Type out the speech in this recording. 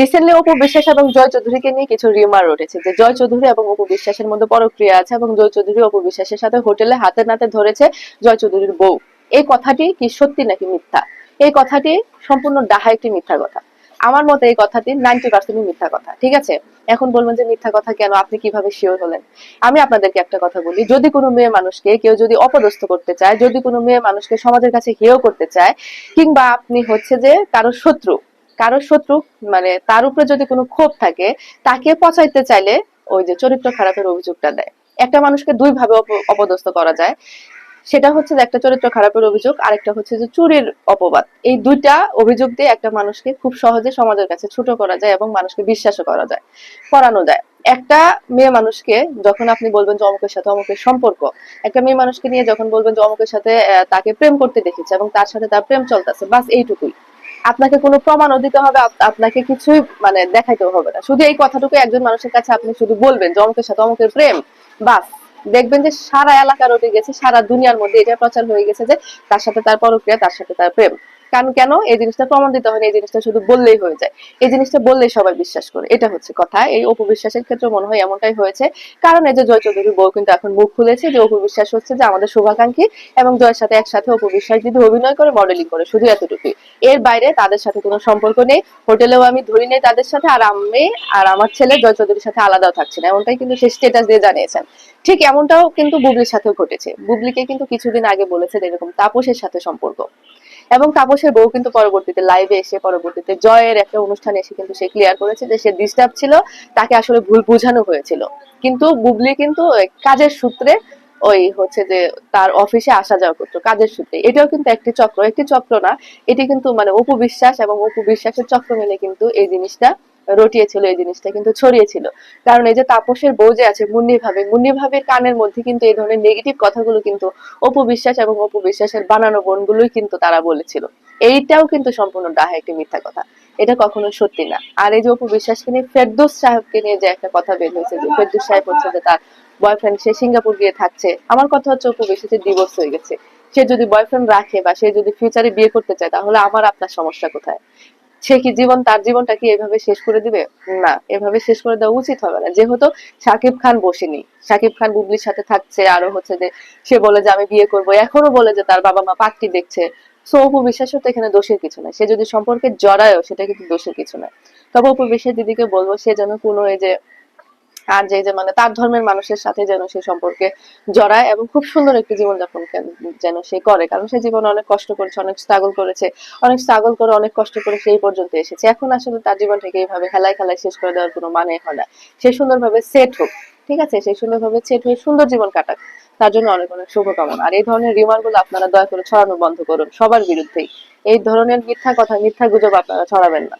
Recently Apu Biswas এবং জয় চৌধুরীকে নিয়ে কিছু রিউমার উঠেছে যে জয় চৌধুরী এবং অপু বিশ্বাসের মধ্যে পরক্রিয়া আছে এবং জয় চৌধুরী অপু বিশ্বাসের সাথে হোটেলে হাতে নাতে ধরেছে জয় চৌধুরীর বউ। এই কথাটি কি সত্যি নাকি মিথ্যা? এই কথাটি সম্পূর্ণ ডাহা একটি মিথ্যা কথা। আমার মতে এই কথাটি নাইনটি পার্সেন্ট মিথ্যা কথা, ঠিক আছে? এখন বলবেন যে মিথ্যা কথা কেন? আপনি কীভাবে শিওর হলেন? আমি আপনাদেরকে একটা কথা বলি, যদি কোনো মেয়ে মানুষকে কেউ যদি অপদস্থ করতে চায়, যদি কোনো মেয়ে মানুষকে সমাজের কাছে হেয় করতে চায়, কিংবা আপনি হচ্ছে যে কারও শত্রু কারও শত্রু মানে তার উপরে যদি কোনো ক্ষোভ থাকে, তাকে পচাইতে চাইলে ওই যে চরিত্র খারাপের অভিযোগটা দেয়। একটা মানুষকে দুই ভাবে অপদস্থ করা যায়। সেটা হচ্ছে যে একটা চরিত্র খারাপের অভিযোগ, আরেকটা হচ্ছে যে চুরির অপবাদ। এই দুইটা অভিযোগ দিয়ে একটা মানুষকে খুব সহজে সমাজের কাছে ছোট করা যায় এবং মানুষকে বিশ্বাসও করা যায় করানো যায়। একটা মেয়ে মানুষকে যখন আপনি বলবেন যে অমুকের সাথে অমুকের সম্পর্ক, একটা মেয়ে মানুষকে নিয়ে যখন বলবেন যে অমুকের সাথে তাকে প্রেম করতে দেখেছে এবং তার সাথে তার প্রেম চলতেছে, বাস এইটুকুই। আপনাকে কোনো প্রমাণও দিতে হবে আপনাকে কিছুই মানে দেখাইতেও হবে না। শুধু এই কথাটুকু একজন মানুষের কাছে আপনি শুধু বলবেন যে অমুকের সাথে অমুকের প্রেম। বাস, দেখবেন যে সারা এলাকার রটে গেছে, সারা দুনিয়ার মধ্যে এটা প্রচার হয়ে গেছে যে তার সাথে তার পরক্রিয়া, তার সাথে তার প্রেম। কারণ কেন? এই জিনিসটা প্রমাণ দিতে হয় এই জিনিসটা শুধু বললেই হয়ে যায়। এই জিনিসটা বললেই সবাই বিশ্বাস করে। এটা হচ্ছে কথা। এই অপবিশ্বাসের ক্ষেত্রে মনে হয় এমনটাই হয়েছে। কারণ এই যে জয় চৌধুরীর বউ কিন্তু এখন মুখ খুলেছে যে অপবিশ্বাস হচ্ছে যে আমাদের শুভাকাঙ্ক্ষী এবং জয়ের সাথে একসাথে অপবিশ্বাস যদি অভিনয় করে মডেলিং করে, শুধু এতটুকুই। এর বাইরে তাদের সাথে কোনো সম্পর্ক নেই। হোটেলেও আমি ধরি নেই তাদের সাথে। আর আমি আর আমার ছেলে জয় চৌধুরীর সাথে আলাদাও থাকছে না। এমনটাই কিন্তু সে স্টেটাস দিয়ে জানিয়েছেন। ঠিক এমনটাও কিন্তু বুবলির সাথেও ঘটেছে। বুবলিকে কিন্তু কিছুদিন আগে বলেছে এরকম তাপসের সাথে সম্পর্ক। এবং তাপসের বউ কিন্তু পরবর্তীতে লাইভে এসে, পরবর্তীতে জয়ের একটা অনুষ্ঠানে এসে কিন্তু সে ক্লিয়ার করেছে যে সে ডিস্টার্ব ছিল, তাকে আসলে ভুল বোঝানো হয়েছিল। কিন্তু বুবলি কিন্তু কাজের সূত্রে ওই হচ্ছে যে তার অফিসে আসা যাওয়া করতো, কাজের সূত্রে। এটাও কিন্তু একটি চক্র একটি চক্র না, এটি কিন্তু মানে অপবিশ্বাস এবং অপবিশ্বাসের চক্র মেনে কিন্তু এই জিনিসটা রটিয়েছিল এই জিনিসটা, কিন্তু ছড়িয়েছিল। কারণ এই যে তাপসের বউ যে আছে, মুন্নি ভাবে, মুন্নি ভাবের কানের মধ্যে কিন্তু এই ধরনের নেগেটিভ কথাগুলো কিন্তু অপু বিশ্বাস এবং অপু বিশ্বাসের বানানো বোনগুলোই কিন্তু তারা বলেছিল। এইটাও কিন্তু সম্পূর্ণ ডাহা একটি মিথ্যা কথা। এটা কখনো সত্যি না। আর এই যে অপু বিশ্বাসকে নিয়ে ফেরদৌস সাহেবকে নিয়ে যে একটা কথা বের হয়েছে যে ফেরদৌস সাহেব হচ্ছে যে তার বয়ফ্রেন্ড সে সিঙ্গাপুর গিয়ে থাকছে। আমার কথা হচ্ছে অপু বিশ্বাসের ডিভোর্স হয়ে গেছে। সে যদি বয়ফ্রেন্ড রাখে বা সে যদি ফিউচারে বিয়ে করতে চায়, তাহলে আমার আপনার সমস্যা কোথায়? সে কি জীবন, তার জীবনটা কি এভাবে শেষ করে দিবে? না, এভাবে শেষ করে দেওয়া উচিত হবে না। যেহেতু সাকিব খান বসেনি। সাকিব খান বুবলির সাথে থাকছে, আরও হচ্ছে যে সে বলে যে, আমি বিয়ে করব। এখনও বলে যে, তার বাবা মা পাত্রী দেখছে। সো, অপু বিশ্বাসও তো এখানে দোষের কিছু নাই। সে যদি সম্পর্কে জড়ায়ও, সেটা কিন্তু দোষের কিছু নয় তবে অপু বিশ্বাস দিদিকে বলব, সে যেন কোনো এই যে আর যে যে মানে তার ধর্মের মানুষের সাথে যেন সে সম্পর্কে জড়ায় এবং খুব সুন্দর একটি জীবনযাপন যেন সে করে। কারণ সে জীবনে অনেক কষ্ট করেছে, অনেক স্ট্রাগল করেছে, অনেক স্ট্রাগল করে অনেক কষ্ট করে সেই পর্যন্ত এসেছে। এখন আসলে তার জীবনটাকে এইভাবে হেলায় খেলায় শেষ করে দেওয়ার কোনো মানে হয় না। সে সুন্দরভাবে সেট হোক, ঠিক আছে? সে সুন্দরভাবে সেট হয়ে সুন্দর জীবন কাটাক, তার জন্য অনেক অনেক শুভকামনা। আর এই ধরনের রিমারগুলো আপনারা দয়া করে ছড়ানো বন্ধ করুন, সবার বিরুদ্ধেই। এই ধরনের মিথ্যা কথা, মিথ্যা গুজব আপনারা ছড়াবেন না।